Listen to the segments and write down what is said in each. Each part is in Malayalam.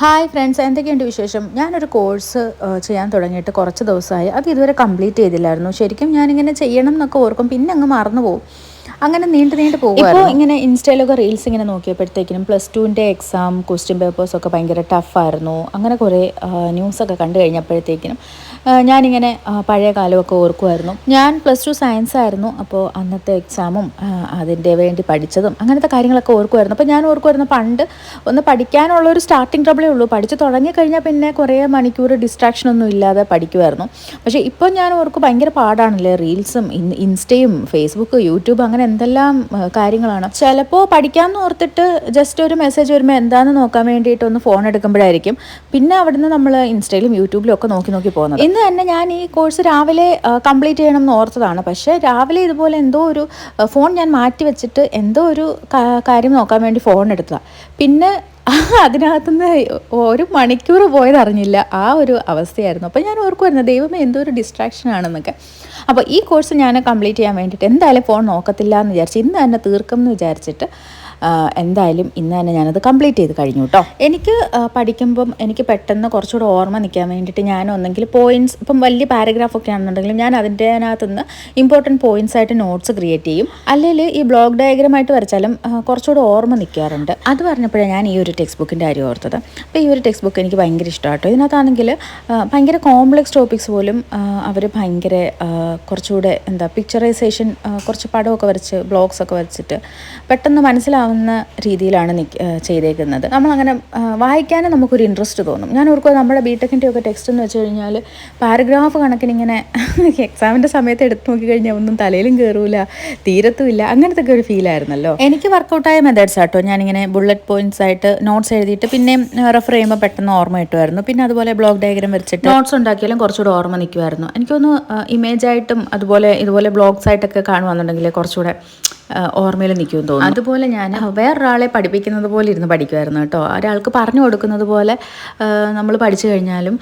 ഹായ് ഫ്രണ്ട്സ് എന്തൊക്കെയുണ്ട് വിശേഷം? ഞാനൊരു കോഴ്സ് ചെയ്യാൻ തുടങ്ങിയിട്ട് കുറച്ച് ദിവസമായി. അത് ഇതുവരെ കംപ്ലീറ്റ് ചെയ്തില്ലായിരുന്നു. ശരിക്കും ഞാനിങ്ങനെ ചെയ്യണം എന്നൊക്കെ ഓർക്കും പിന്നെ അങ്ങ് മറന്നു പോകും അങ്ങനെ നീണ്ടു നീണ്ടു പോകും ഇപ്പോൾ ഇങ്ങനെ ഇൻസ്റ്റയിലൊക്കെ റീൽസ് ഇങ്ങനെ നോക്കിയപ്പോഴത്തേക്കിനും പ്ലസ് ടുവിന്റെ എക്സാം ക്വസ്റ്റ്യൻ പേപ്പേഴ്സ് ഒക്കെ ഭയങ്കര ടഫായിരുന്നു അങ്ങനെ കുറേ ന്യൂസൊക്കെ കണ്ടു കഴിഞ്ഞപ്പോഴത്തേക്കിനും ഞാനിങ്ങനെ പഴയ കാലമൊക്കെ ഓർക്കുമായിരുന്നു ഞാൻ പ്ലസ് ടു സയൻസ് ആയിരുന്നു. അപ്പോൾ അന്നത്തെ എക്സാമും അതിന്റെ വേണ്ടി പഠിച്ചതും അങ്ങനത്തെ കാര്യങ്ങളൊക്കെ ഓർക്കുമായിരുന്നു അപ്പോൾ ഞാൻ ഓർക്കുമായിരുന്നു പണ്ട് ഒന്ന് പഠിക്കാനുള്ള ഒരു സ്റ്റാർട്ടിങ് ട്രബിളേ ഉള്ളൂ. പഠിച്ച് തുടങ്ങിക്കഴിഞ്ഞാൽ പിന്നെ കുറേ മണിക്കൂർ ഡിസ്ട്രാക്ഷൻ ഒന്നും ഇല്ലാതെ പഠിക്കുമായിരുന്നു പക്ഷേ ഇപ്പോൾ ഞാൻ ഓർക്കും ഭയങ്കര പാടാണല്ലേ റീൽസും ഇൻ- ഇൻസ്റ്റയും ഫേസ്ബുക്ക് യൂട്യൂബ് അങ്ങനെ എന്തെല്ലാം കാര്യങ്ങളാണ്. ചിലപ്പോൾ പഠിക്കാമെന്ന് ഓർത്തിട്ട് ജസ്റ്റ് ഒരു മെസ്സേജ് വരുമ്പോൾ എന്താണെന്ന് നോക്കാൻ വേണ്ടിയിട്ട് ഒന്ന് ഫോൺ എടുക്കുമ്പോഴായിരിക്കും. പിന്നെ അവിടുന്ന് നമ്മൾ ഇൻസ്റ്റയിലും യൂട്യൂബിലും ഒക്കെ നോക്കി നോക്കി പോകുന്നത്. ഇന്ന് തന്നെ ഞാൻ ഈ കോഴ്സ് രാവിലെ കംപ്ലീറ്റ് ചെയ്യണം എന്ന് ഓർത്തതാണ്. പക്ഷേ രാവിലെ ഇതുപോലെ എന്തോ ഒരു ഫോൺ ഞാൻ മാറ്റി വെച്ചിട്ട് എന്തോ ഒരു കാര്യം നോക്കാൻ വേണ്ടി ഫോൺ എടുത്തതാണ് പിന്നെ അതിനകത്തുനിന്ന് ഒരു മണിക്കൂർ പോയതറിഞ്ഞില്ല ആ ഒരു അവസ്ഥയായിരുന്നു. അപ്പോൾ ഞാൻ ഓർക്കുമായിരുന്നു ദൈവമേ എന്തോ ഒരു ഡിസ്ട്രാക്ഷൻ ആണെന്നൊക്കെ. അപ്പോൾ ഈ കോഴ്സ് ഞാൻ കംപ്ലീറ്റ് ചെയ്യാൻ വേണ്ടിയിട്ട് എന്തായാലും ഫോൺ നോക്കത്തില്ല എന്ന് വിചാരിച്ച് ഇന്ന് തന്നെ തീർക്കും എന്ന് വിചാരിച്ചിട്ട് എന്തായാലും ഇന്ന് തന്നെ ഞാനത് കംപ്ലീറ്റ് ചെയ്ത് കഴിഞ്ഞു കേട്ടോ എനിക്ക് പഠിക്കുമ്പം എനിക്ക് പെട്ടെന്ന് കുറച്ചുകൂടെ ഓർമ്മ നിൽക്കാൻ വേണ്ടിയിട്ട് ഞാൻ ഒന്നെങ്കിൽ പോയിന്റ്സ് ഇപ്പം വലിയ പാരഗ്രാഫ് ഒക്കെ ആണെന്നുണ്ടെങ്കിലും ഞാൻ അതിന്റെ അതിനകത്തുനിന്ന് ഇമ്പോർട്ടന്റ് പോയിന്റ്സ് ആയിട്ട് നോട്ട്സ് ക്രിയേറ്റ് ചെയ്യും. അല്ലെങ്കിൽ ഈ ബ്ലോക്ക് ഡയഗ്രമായിട്ട് വരച്ചാലും കുറച്ചുകൂടെ ഓർമ്മ നിൽക്കാറുണ്ട് അത് പറഞ്ഞപ്പോഴാണ് ഞാൻ ഈ ഒരു ടെക്സ്റ്റ് ബുക്കിന്റെ കാര്യം ഓർത്തത്. അപ്പോൾ ഈ ഒരു ടെക്സ്റ്റ് ബുക്ക് എനിക്ക് ഭയങ്കര ഇഷ്ടമാട്ടോ. ഇതിനകത്താണെങ്കിൽ ഭയങ്കര കോംപ്ലക്സ് ടോപ്പിക്സ് പോലും അവർ ഭയങ്കര കുറച്ചുകൂടെ എന്താ പിക്ചറൈസേഷൻ കുറച്ച് പടമൊക്കെ വരച്ച് ബ്ലോഗ്സ് ഒക്കെ വരച്ചിട്ട് പെട്ടെന്ന് മനസ്സിലാവുന്ന രീതിയിലാണ് നിക്ക് ആ, ചെയ്തേക്കുന്നത്. നമ്മളങ്ങനെ വായിക്കാനും നമുക്കൊരു ഇൻട്രസ്റ്റ് തോന്നും. ഞാൻ ഓർക്കുക നമ്മുടെ ബിടെക്കിന്റെ ഒക്കെ ടെക്സ്റ്റ് എന്ന് വെച്ച് കഴിഞ്ഞാൽ പാരഗ്രാഫ് കണക്കിന് ഇങ്ങനെ എക്സാമിന്റെ സമയത്ത് എടുത്തു നോക്കിക്കഴിഞ്ഞാൽ ഒന്നും തലയിലും കയറൂല തീരത്തുമില്ല അങ്ങനത്തെ ഒക്കെ ഒരു ഫീലായിരുന്നല്ലോ എനിക്ക് വർക്കൗട്ടായ മെത്തേഡ്സ് ആട്ടോ. ഞാനിങ്ങനെ ബുള്ളറ്റ് പോയിന്റ്സ് ആയിട്ട് നോട്ട്സ് എഴുതിയിട്ട് പിന്നെ റെഫർ ചെയ്യുമ്പോൾ പെട്ടെന്ന് ഓർമ്മ കിട്ടുമായിരുന്നു. പിന്നെ അതുപോലെ ബ്ലോക്ക് ഡയഗ്രാം വരച്ചിട്ട് നോട്ട്സ് ഉണ്ടാക്കിയാലും കുറച്ചുകൂടെ ഓർമ്മ നിൽക്കുമായിരുന്നു എനിക്കൊന്ന് ഇമേജ് ആയിട്ടും അതുപോലെ ഇതുപോലെ ബ്ലോഗ്സ് ആയിട്ടൊക്കെ കാണുവാന്നുണ്ടെങ്കിൽ കുറച്ചുകൂടെ ഓർമ്മയിൽ നിൽക്കുമെന്ന് തോന്നുന്നു. അതുപോലെ ഞാൻ വേറൊരാളെ പഠിപ്പിക്കുന്നത് പോലെ ഇരുന്ന് പഠിക്കുമായിരുന്നു കേട്ടോ. ഒരാൾക്ക് പറഞ്ഞു കൊടുക്കുന്നത് പോലെ നമ്മൾ പഠിച്ചു കഴിഞ്ഞാലും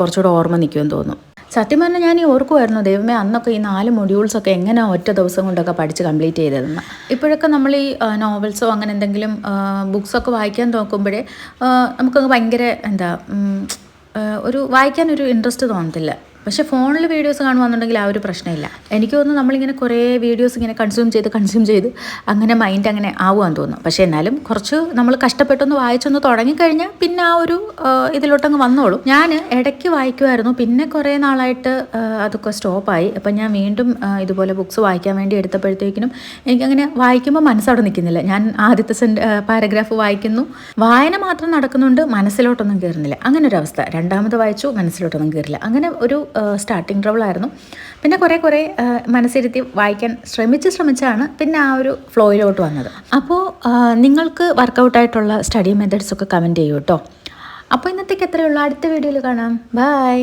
കുറച്ചുകൂടെ ഓർമ്മ നിൽക്കുമെന്ന് തോന്നുന്നു. സത്യം പറഞ്ഞാൽ ഞാൻ ഈ ഓർക്കുമായിരുന്നു ദൈവമേ അന്നൊക്കെ ഈ നാല് മൊഡ്യൂൾസൊക്കെ എങ്ങനെ ഒറ്റ ദിവസം കൊണ്ടൊക്കെ പഠിച്ച് കംപ്ലീറ്റ് ചെയ്തതെന്ന്. ഇപ്പോഴൊക്കെ നമ്മൾ ഈ നോവൽസോ അങ്ങനെ എന്തെങ്കിലും ബുക്സൊക്കെ വായിക്കാൻ നോക്കുമ്പോഴേ നമുക്കങ്ങ് ഭയങ്കര എന്താ ഒരു വായിക്കാനൊരു ഇൻട്രസ്റ്റ് തോന്നത്തില്ല. പക്ഷേ ഫോണിൽ വീഡിയോസ് കാണുവാന്നുണ്ടെങ്കിൽ ആ ഒരു പ്രശ്നമില്ല. എനിക്ക് തോന്നുന്നു നമ്മളിങ്ങനെ കുറേ വീഡിയോസ് ഇങ്ങനെ കൺസ്യൂം ചെയ്ത് കൺസ്യൂം ചെയ്ത് അങ്ങനെ മൈൻഡ് അങ്ങനെ ആവുകയെന്ന് തോന്നുന്നു. പക്ഷേ എന്നാലും കുറച്ച് നമ്മൾ കഷ്ടപ്പെട്ടൊന്ന് വായിച്ചൊന്ന് തുടങ്ങിക്കഴിഞ്ഞാൽ പിന്നെ ആ ഒരു ഇതിലോട്ടങ്ങ് വന്നോളൂ. ഞാൻ ഇടയ്ക്ക് വായിക്കുമായിരുന്നു പിന്നെ കുറേ നാളായിട്ട് അതൊക്കെ സ്റ്റോപ്പായി. അപ്പം ഞാൻ വീണ്ടും ഇതുപോലെ ബുക്സ് വായിക്കാൻ വേണ്ടി എടുത്തപ്പോഴത്തേക്കിനും എനിക്കങ്ങനെ വായിക്കുമ്പോൾ മനസ്സവിടെ നിൽക്കുന്നില്ല. ഞാൻ ആദ്യത്തെ സെൻ പാരഗ്രാഫ് വായിക്കുന്നു. വായന മാത്രം നടക്കുന്നുണ്ട് മനസ്സിലോട്ടൊന്നും കയറുന്നില്ല. അങ്ങനെ ഒരു അവസ്ഥ രണ്ടാമത് വായിച്ചു മനസ്സിലോട്ടൊന്നും കയറില്ല. അങ്ങനെ ഒരു സ്റ്റാർട്ടിങ് ട്രബിൾ ആയിരുന്നു. പിന്നെ കുറേ കുറേ മനസ്സിരുത്തി വായിക്കാൻ ശ്രമിച്ച് ശ്രമിച്ചാണ് പിന്നെ ആ ഒരു ഫ്ലോയിലോട്ട് വന്നത്. അപ്പോൾ നിങ്ങൾക്ക് വർക്കൗട്ടായിട്ടുള്ള സ്റ്റഡി മെത്തേഡ്സ് ഒക്കെ കമന്റ് ചെയ്യൂ കേട്ടോ അപ്പോൾ ഇന്നത്തേക്ക് എത്രയുള്ളൂ അടുത്ത വീഡിയോയിൽ കാണാം. ബൈ